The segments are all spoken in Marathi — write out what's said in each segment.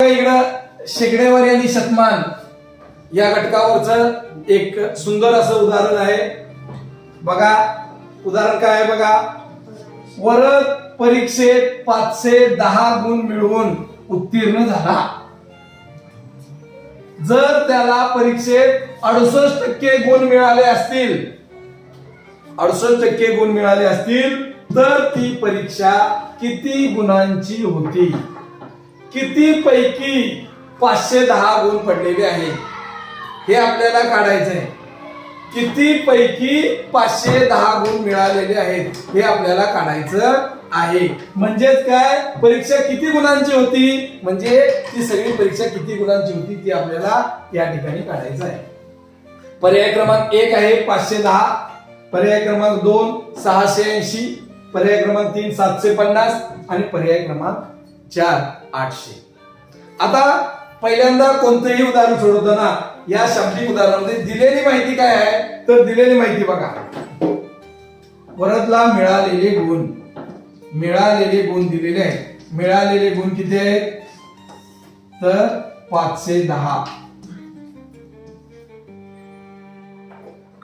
इकडं शेगड्यावर आणि शतमान या घटकावरच एक सुंदर असं उदाहरण आहे. बघा उदाहरण काय आहे बघा? वरद परीक्षेत पाचशे दहा गुण मिळवून उत्तीर्ण झाला. जर त्याला परीक्षेत अडुसष्ट टक्के गुण मिळाले असतील अडुसष्ट टक्के गुण मिळाले असतील तर ती परीक्षा किती गुणांची होती? किती पैकी पाचशे दहा गुण पडलेले आहे हे आपल्याला काढायचं आहे किती पैकी पाचशे दहा गुण मिळालेले आहेत हे आपल्याला काढायचं आहे. म्हणजेच काय? परीक्षा किती गुणांची होती? म्हणजे ती सगळी परीक्षा किती गुणांची होती ती आपल्याला या ठिकाणी काढायचं आहे. पर्याय क्रमांक एक आहे पाचशे दहा पर्याय क्रमांक दोन सहाशे ऐंशी पर्याय क्रमांक तीन सातशे पन्नास आणि पर्याय क्रमांक चार. आठशे. आता पहिल्यांदा कोणतंही उदाहरण सोडवताना या शाब्दिक उदाहरणामध्ये दिलेली माहिती काय आहे? तर दिलेली माहिती बघा. वरदला मिळालेले गुण. मिळालेले गुण दिलेले आहेत. मिळालेले गुण किती आहेत? तर पाचशे दहा.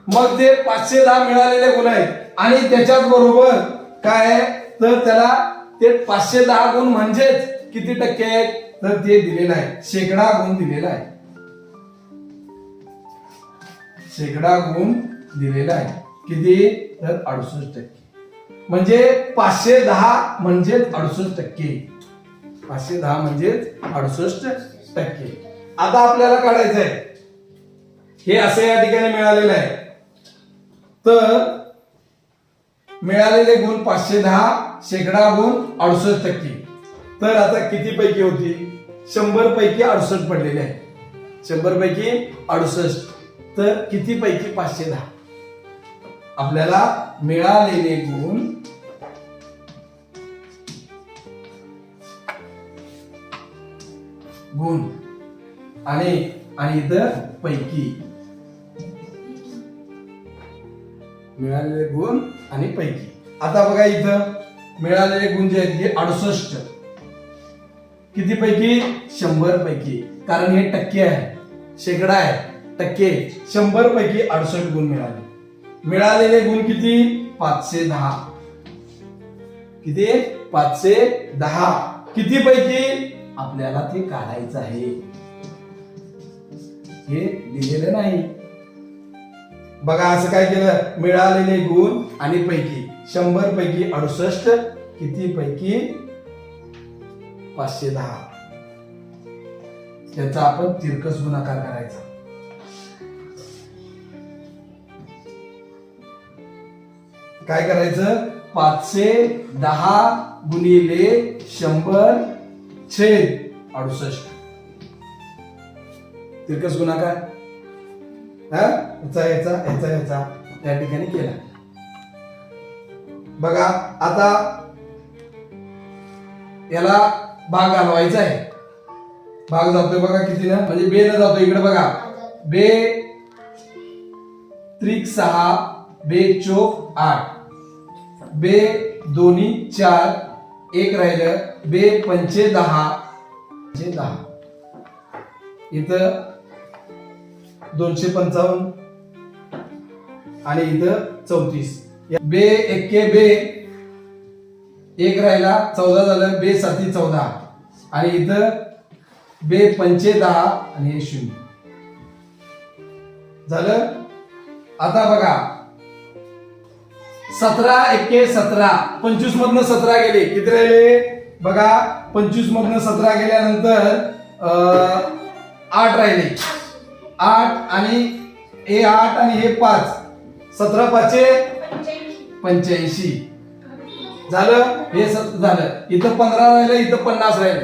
मग ते पाचशे दहा मिळालेले गुण आहेत. आणि त्याच्याच बरोबर काय आहे? तर त्याला ते पाचशे दहा गुण म्हणजेच किती टक्के आहेत? तर ते दिलेलं आहे. शेकडा गुण दिलेला आहे. शेकडा गुण दिलेला आहे. किती? तर अडुसष्ट टक्के. म्हणजे पाचशे दहा म्हणजेच अडुसष्ट टक्के. पाचशे दहा म्हणजेच अडुसष्ट टक्के. आता आपल्याला काढायचं आहे. हे असं या ठिकाणी मिळालेलं आहे. तर मिळालेले गुण पाचशे दहा शेकडा गुण अडुसष्ट टक्के. तर आता किती पैकी होती? शंभर पैकी अडुसष्ट पडलेले आहे शंभर पैकी अडुसष्ट. तर किती पैकी पाचशे दहा? आपल्याला मिळालेले गुण गुण आणि आणि इथं पैकी. मिळालेले गुण आणि पैकी. आता बघा इथं मिळालेले गुण जे आहेत हे अडुसष्ट. किती पैकी शंभर पैकी कारण हे टक्के आहे. शेकडा आहे. टक्के. शंभर पैकी अडुसष्ट गुण मिळाले. मिळालेले गुण किती? पाचशे दहा. किती? पाचशे दहा. किती पैकी आपल्याला ते काढायचं आहे. हे दिलेलं नाही. बघा असं काय केलं? मिळालेले गुण आणि पैकी. शंभर पैकी अडुसष्ट किती पैकी पाचशे दहा. याचा आपण तिरकस गुणाकार करायचा. काय करायचं? पाचशे दहा गुणिले शंभर छेद अडुसष्ट. तिरकस गुणाकार. हा? याचा याचा याचा याचा. त्या ठिकाणी केला. बघा आता याला भाग घालवायचा आहे. भाग जातोय बघा किती ना म्हणजे बे न जातो इकडे बघा. बे त्रिक सहा बे चोक आठ. बे दोन्ही चार एक राहिलं. बे पंचे दहा. पंचे दहा. इथं दोनशे पंचावन्न. आणि इथं चौतीस. बे एक्के बे. एक राहिला चौदा झालं बे साती चौदा. आणि इथं बे पंचे दहा आणि हे शून्य. झालं? आता बघा. सतरा एक्के सतरा. पंचवीस मधनं सतरा गेले. किती राहिले? बघा पंचवीस मधनं सतरा गेल्यानंतर आठ राहिले. आठ आणि हे आठ आणि हे पाच. सतरा पाचशे पंच्याऐंशी. झालं? हे सत झालं. इथं पंधरा राहिलं इथं पन्नास राहिलं.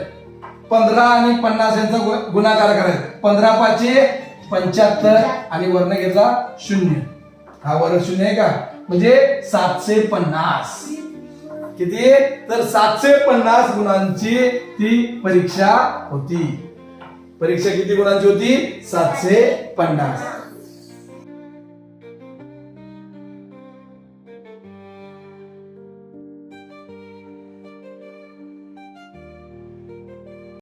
पंधरा आणि पन्नास यांचा गु- गुणाकार करायचा. पंधरा पाचशे पंच्याहत्तर आणि वर्ण घेतला शून्य. हा वर्ण शून्य आहे का? म्हणजे सातशे पन्नास. किती? तर सातशे पन्नास गुणांची ती परीक्षा होती. परीक्षा किती गुणांची होती? सातशे पन्नास.